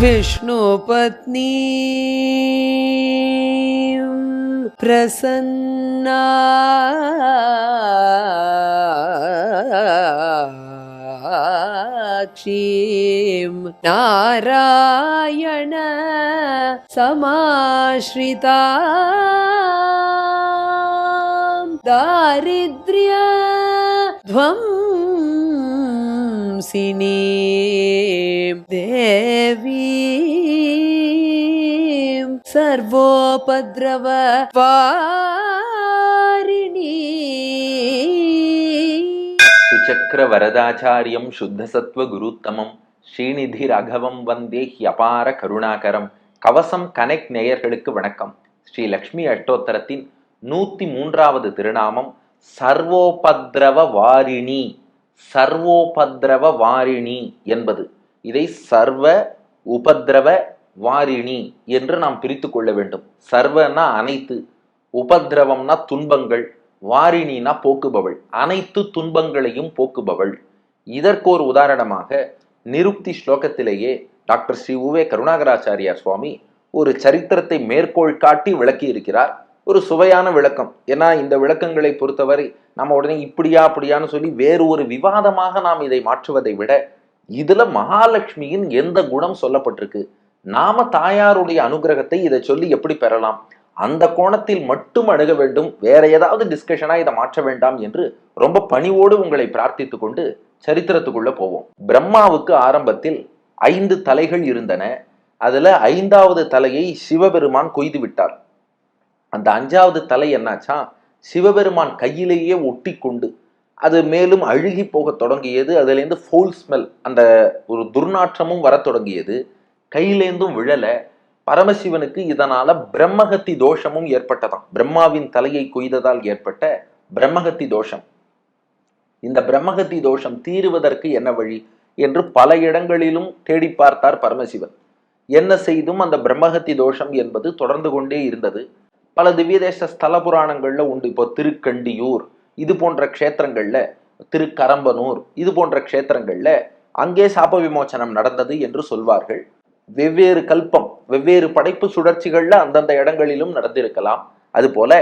विष्णुपत्नी प्रसन्ना। नारायण समाश्रिता दारिद्र्य ध्वंसिनीं देवीं सर्वोपद्रव वारिणी சுச்சக்கர வரதாச்சாரியம் சுத்தசத்வ குருத்தமம் ஸ்ரீநிதி ராகவம் வந்தே ஹியபார கருணாகரம் கவசம் கனெக்ட் நேயர்களுக்கு வணக்கம் ஸ்ரீ லக்ஷ்மி அஷ்டோத்தரத்தின் நூத்தி மூன்றாவது திருநாமம் சர்வோபத்ரவ வாரிணி சர்வோபத்ரவ வாரிணி என்பது. இதை சர்வ உபத்ரவ வாரிணி என்று நாம் பிரித்து கொள்ள வேண்டும். சர்வனா அனைத்து உபத்ரவம்னா துன்பங்கள் வாரிணினா போக்குபவள். அனைத்து துன்பங்களையும் போக்குபவள். இதற்கு ஒரு உதாரணமாக நிருப்தி ஸ்லோகத்திலேயே டாக்டர் ஸ்ரீ உவே கருணாகராச்சாரியார் சுவாமி ஒரு சரித்திரத்தை மேற்கோள் காட்டி விளக்கி இருக்கிறார் ஒரு சுவையான விளக்கம். ஏன்னா இந்த விளக்கங்களை பொறுத்தவரை நம்ம உடனே இப்படியா அப்படியான்னு சொல்லி வேறு ஒரு விவாதமாக நாம் இதை மாற்றுவதை விட இதுல மகாலட்சுமியின் எந்த குணம் சொல்லப்பட்டிருக்கு? நாம தாயாருடைய அனுகிரகத்தை இதை சொல்லி எப்படி பெறலாம்? அந்த கோணத்தில் மட்டும் அணுக வேண்டும். வேற ஏதாவது டிஸ்கஷனா இதை மாற்ற வேண்டாம் என்று ரொம்ப பணிவோடு உங்களை பிரார்த்தித்துக் கொண்டு சரித்திரத்துக்குள்ள போவோம். பிரம்மாவுக்கு ஆரம்பத்தில் ஐந்து தலைகள் இருந்தன. அதுல ஐந்தாவது தலையை சிவபெருமான் கொய்து விட்டார். அந்த அஞ்சாவது தலை என்னாச்சா? சிவபெருமான் கையிலேயே ஒட்டி கொண்டு அது மேலும் அழுகி போக தொடங்கியது. அதுலேருந்து ஃபோல் ஸ்மெல் அந்த ஒரு துர்நாற்றமும் வரத் தொடங்கியது. கையிலேந்தும் விழல. பரமசிவனுக்கு இதனால பிரம்மகத்தி தோஷமும் ஏற்பட்டதாம். பிரம்மாவின் தலையை கொய்ததால் ஏற்பட்ட பிரம்மகத்தி தோஷம். இந்த பிரம்மகத்தி தோஷம் தீருவதற்கு என்ன வழி? என்று பல இடங்களிலும் தேடி பார்த்தார் பரமசிவன். என்ன செய்தும் அந்த பிரம்மகத்தி தோஷம் என்பது தொடர்ந்து கொண்டே இருந்தது. பல திவ்யதேச ஸ்தல புராணங்களில் உண்டு. இப்போ திருக்கண்டியூர் இது போன்ற க்ஷேத்திரங்களில் திருக்கரம்பனூர் இது போன்ற க்ஷேத்திரங்களில் அங்கே சாப விமோச்சனம் நடந்தது என்று சொல்வார்கள். வெவ்வேறு கல்பம் வெவ்வேறு படைப்பு சுழற்சிகளில் அந்தந்த இடங்களிலும் நடந்திருக்கலாம். அதுபோல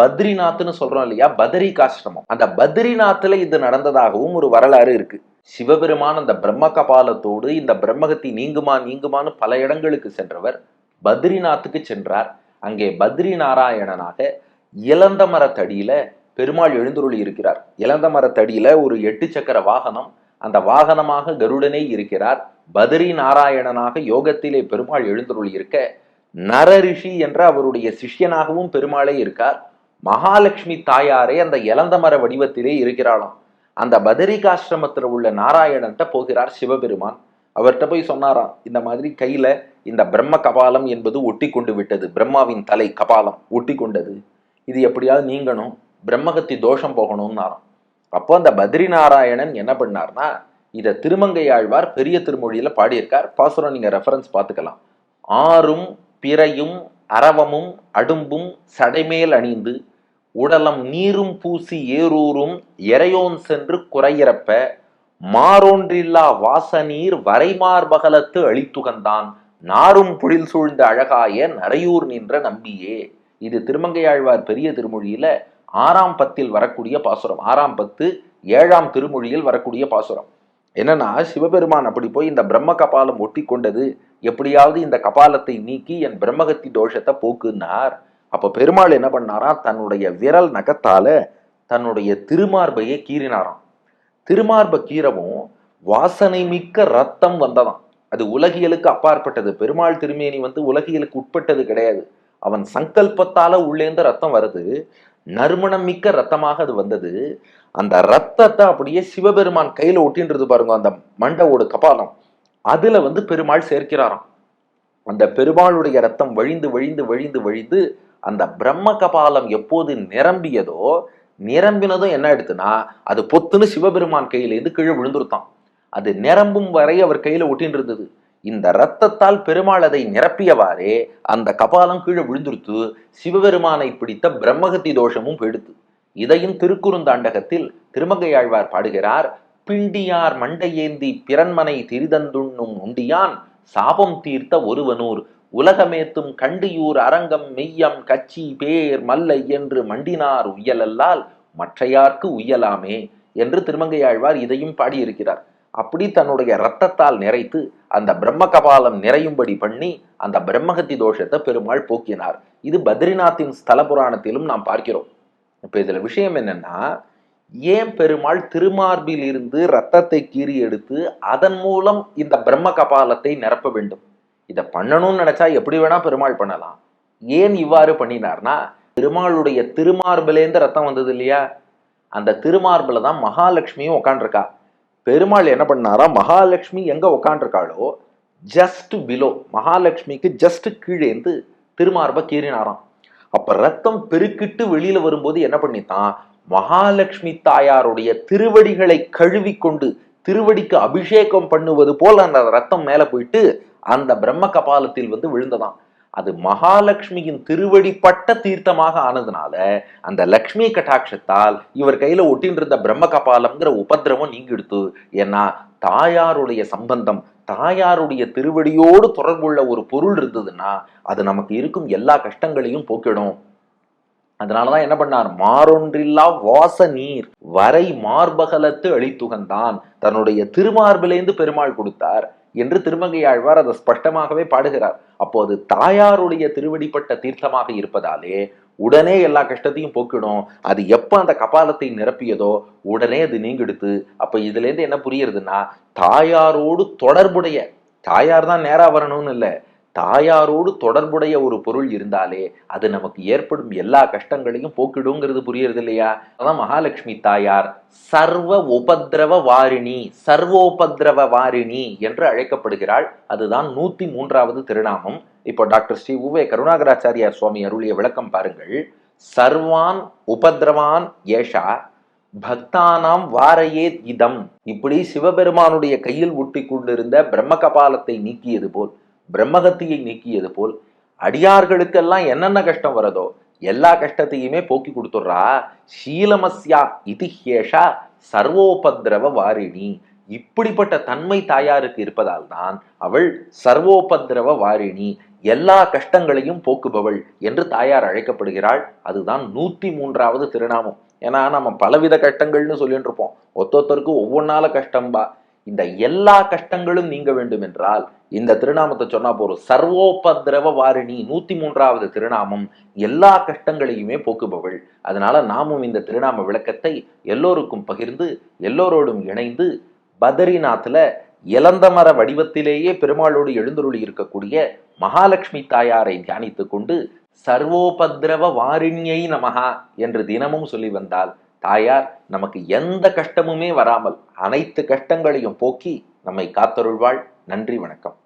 பத்ரிநாத்னு சொல்றோம் இல்லையா? பதரிகாசிரமம். அந்த பத்ரிநாத்ல இது நடந்ததாகவும் ஒரு வரலாறு இருக்கு. சிவபெருமான் அந்த பிரம்ம கபாலத்தோடு இந்த பிரம்மகத்தி நீங்குமா நீங்குமான்னு பல இடங்களுக்கு சென்றவர் பத்ரிநாத்துக்கு சென்றார். அங்கே பத்ரி நாராயணனாக இளந்த மரத்தடியில பெருமாள் எழுந்துருளி இருக்கிறார். இளந்த மரத்தடியில ஒரு எட்டு சக்கர வாகனம் அந்த வாகனமாக கருடனே இருக்கிறார். பத்ரி நாராயணனாக யோகத்திலே பெருமாள் எழுந்துருளி இருக்க நரரிஷி என்ற அவருடைய சிஷ்யனாகவும் பெருமாளே இருக்கார். மகாலட்சுமி தாயாரே அந்த இளந்த மர வடிவத்திலே இருக்கிறாளாம். அந்த பதரிகாசிரமத்தில் உள்ள நாராயணன்ட்ட போகிறார் சிவபெருமான். அவர்கிட்ட போய் சொன்னாராம் இந்த மாதிரி கையில இந்த பிரம்ம கபாலம் என்பது ஒட்டி கொண்டு விட்டது. பிரம்மாவின் தலை கபாலம் ஒட்டி கொண்டது இது எப்படியாவது நீங்கணும் பிரம்மகத்தி தோஷம் போகணும்னாராம். அப்போ அந்த பத்ரி நாராயணன் என்ன பண்ணார்னா இதை திருமங்கை ஆழ்வார் பெரிய திருமொழியில பாடியிருக்கார். பாசுரம் நீங்க ரெஃபரன்ஸ் பார்த்துக்கலாம். ஆறும் பிறையும் அரவமும் அடும்பும் சடைமேல் அணிந்து உடலம் நீரும் பூசி ஏரூரும் எரையோன் சென்று குறையிறப்ப மாறொன்றில்லா வாசநீர் வரைமார்பகலத்து அழித்துகந்தான். நாரும் புழில் சூழ்ந்த அழகாய நரையூர் நின்ற நம்பியே. இது திருமங்கையாழ்வார் பெரிய திருமொழியில ஆறாம் பத்தில் வரக்கூடிய பாசுரம். ஆறாம் பத்து ஏழாம் திருமொழியில் வரக்கூடிய பாசுரம். என்னன்னா சிவபெருமான் அப்படி போய் இந்த பிரம்ம கபாலம் ஒட்டி கொண்டது எப்படியாவது இந்த கபாலத்தை நீக்கி என் பிரம்மகத்தி தோஷத்தை போக்குனார் அப்ப பெருமாள் என்ன பண்ணாராம் தன்னுடைய விரல் நகத்தால தன்னுடைய திருமார்பையை கீறினாராம். திருமார்ப கீரவும் வாசனை மிக்க ரத்தம் வந்ததாம். அது உலகியலுக்கு அப்பாற்பட்டது. பெருமாள் திருமேனி வந்து உலகியலுக்கு உட்பட்டது கிடையாது. அவன் சங்கல்பத்தால உள்ளேந்து ரத்தம் வருது. நறுமணம் மிக்க ரத்தமாக அது வந்தது. அந்த ரத்தத்தை அப்படியே சிவபெருமான் கையில ஒட்டின்றது பாருங்க அந்த மண்டவோட கபாலம். அதுல வந்து பெருமாள் சேர்க்கிறாராம். அந்த பெருமாளுடைய ரத்தம் வழிந்து வழிந்து வழிந்து வழிந்து அந்த பிரம்ம கபாலம் எப்போது நிரம்பியதோ நிரம்பினதும் என்ன எடுத்துனா அது பொத்துன்னு சிவபெருமான் கையிலேருந்து கீழே விழுந்துருத்தான். அது நிரம்பும் வரை அவர் கையில ஒட்டின்னு இருந்தது இந்த ரத்தத்தால் பெருமாள் அதை நிரப்பியவாறே அந்த கபாலம் கீழே விழுந்துருத்து சிவபெருமானை பிடித்த பிரம்மகத்தி தோஷமும் போயிடுத்து. இதையும் திருக்குறுந்தாண்டகத்தில் திருமங்கையாழ்வார் பாடுகிறார் பிண்டியார் மண்டையேந்தி பிறன்மனை திரிதந்துண்ணும் உண்டியான் சாபம் தீர்த்த ஒருவனூர் உலகமேத்தும் கண்டியூர் அரங்கம் மெய்யம் கச்சி பேர் மல்லை என்று மண்டினார் உயலல்லால் மற்றையார்க்கு உயலாமே என்று திருமங்கையாழ்வார் இதையும் பாடியிருக்கிறார். அப்படி தன்னுடைய ரத்தத்தால் நிறைத்து அந்த பிரம்ம கபாலம் நிறையும்படி பண்ணி அந்த பிரம்மகத்தி தோஷத்தை பெருமாள் போக்கினார். இது பத்ரிநாத்தின் ஸ்தல புராணத்திலும் நாம் பார்க்கிறோம். இப்போ இதில் விஷயம் என்னன்னா ஏன் பெருமாள் திருமார்பில் இருந்து ரத்தத்தை கீறி எடுத்து அதன் மூலம் இந்த பிரம்ம கபாலத்தை நிரப்ப வேண்டும்? இதை பண்ணணும்னு நினைச்சா எப்படி வேணா பெருமாள் பண்ணலாம். ஏன் இவ்வாறு பண்ணினார்னா பெருமாளுடைய திருமார்பிலேந்து ரத்தம் வந்தது இல்லையா? அந்த திருமார்பில் தான் மகாலட்சுமியும் உக்காண்டிருக்கா. பெருமாள் என்ன பண்ணாரா மகாலட்சுமி எங்க உக்காண்டிருக்காளோ ஜஸ்ட் பிலோ மகாலட்சுமிக்கு ஜஸ்ட் கீழேந்து திருமார்பை கீறினாராம். அப்ப ரத்தம் பெருக்கிட்டு வெளியில வரும்போது என்ன பண்ணித்தான் மகாலட்சுமி தாயாருடைய திருவடிகளை கழுவி கொண்டு திருவடிக்கு அபிஷேகம் பண்ணுவது போல் அந்த ரத்தம் மேலே போயிட்டு அந்த பிரம்ம கபாலத்தில் வந்து விழுந்ததாம். அது மகாலட்சுமியின் திருவடிப்பட்ட தீர்த்தமாக ஆனதுனால அந்த லக்ஷ்மி கட்டாட்சத்தால் இவர் கையில ஒட்டின்னு இருந்த பிரம்ம கபாலம்ங்கிற உபதிரவம் நீங்கிடுத்து. ஏன்னா தாயாருடைய சம்பந்தம் தாயாருடைய திருவடியோடு தொடர்புள்ள ஒரு பொருள் இருந்ததுன்னா அது நமக்கு இருக்கும் எல்லா கஷ்டங்களையும் போக்கிடும். அதனாலதான் என்ன பண்ணார்? மாறொன்றில்லா வாச நீர் வரை மார்பகலத்து அழித்துகந்தான் தன்னுடைய திருமார்பிலேந்து பெருமாள் கொடுத்தார் என்று திருமங்கையாழ்வார் அதை ஸ்பஷ்டமாகவே பாடுகிறார். அப்போது தாயாருடைய திருவடிப்பட்ட தீர்த்தமாக இருப்பதாலே உடனே எல்லா கஷ்டத்தையும் போக்கிடும். அது எப்ப அந்த கபாலத்தை நிரப்பியதோ உடனே அது நீங்கெடுத்து அப்ப இதுல இருந்து என்ன புரியுறதுன்னா தாயாரோடு தொடர்புடைய தாயார் தான் நேரா வரணும்னு இல்லை தாயாரோடு தொடர்புடைய ஒரு பொருள் இருந்தாலே அது நமக்கு ஏற்படும் எல்லா கஷ்டங்களையும் போக்கிடுங்கிறது புரியுறது இல்லையா அதான் மகாலட்சுமி தாயார் சர்வ உபதிரவ வாரிணி சர்வோபதிரவ வாரிணி என்று அழைக்கப்படுகிறாள். அதுதான் நூத்தி மூன்றாவது திருநாமம். இப்போ டாக்டர் ஸ்ரீ உவே கருணாகராச்சாரியார் சுவாமி அருளிய விளக்கம் பாருங்கள். சர்வான் உபதிரவான் ஏஷா பக்தானாம் வாரையே இதம். இப்படி சிவபெருமானுடைய கையில் ஒட்டி கொண்டிருந்த பிரம்ம கபாலத்தை நீக்கியது போல் பிரம்மகத்தியை நீக்கியது போல் அடியார்களுக்கெல்லாம் என்னென்ன கஷ்டம் வரதோ எல்லா கஷ்டத்தையுமே போக்கி கொடுத்துட்றா. ஷீலமஸ்யா இதிஹேஷா சர்வோபத்ரவ வாரிணி. இப்படிப்பட்ட தன்மை தாயாருக்கு இருப்பதால் தான் அவள் சர்வோபத்ரவ வாரிணி. எல்லா கஷ்டங்களையும் போக்குபவள் என்று தாயார் அழைக்கப்படுகிறாள். அதுதான் நூத்தி மூன்றாவது திருநாமம். ஏன்னா நம்ம பலவித கஷ்டங்கள்னு சொல்லிட்டு இருப்போம் ஒத்தொத்தருக்கு ஒவ்வொன்னால கஷ்டம்பா. இந்த எல்லா கஷ்டங்களும் நீங்க வேண்டும் என்றால் இந்த திருநாமத்தை சொன்னா போறோம் சர்வோபத்ரவ வாரிணி நூத்தி மூன்றாவது திருநாமம் எல்லா கஷ்டங்களையுமே போக்குபவள். அதனால நாமும் இந்த திருநாம விளக்கத்தை எல்லோருக்கும் பகிர்ந்து எல்லோரோடும் இணைந்து பதரிநாத்ல இளந்தமர வடிவத்திலேயே பெருமாளோடு எழுந்தருளி இருக்கக்கூடிய மகாலட்சுமி தாயாரை தியானித்துக் கொண்டு சர்வோபதிரவ வாரிணியை நமகா என்று தினமும் சொல்லி வந்தால் தாயார் நமக்கு எந்த கஷ்டமுமே வராமல் அனைத்து கஷ்டங்களையும் போக்கி நம்மை காத்தருள்வாள். நன்றி வணக்கம்.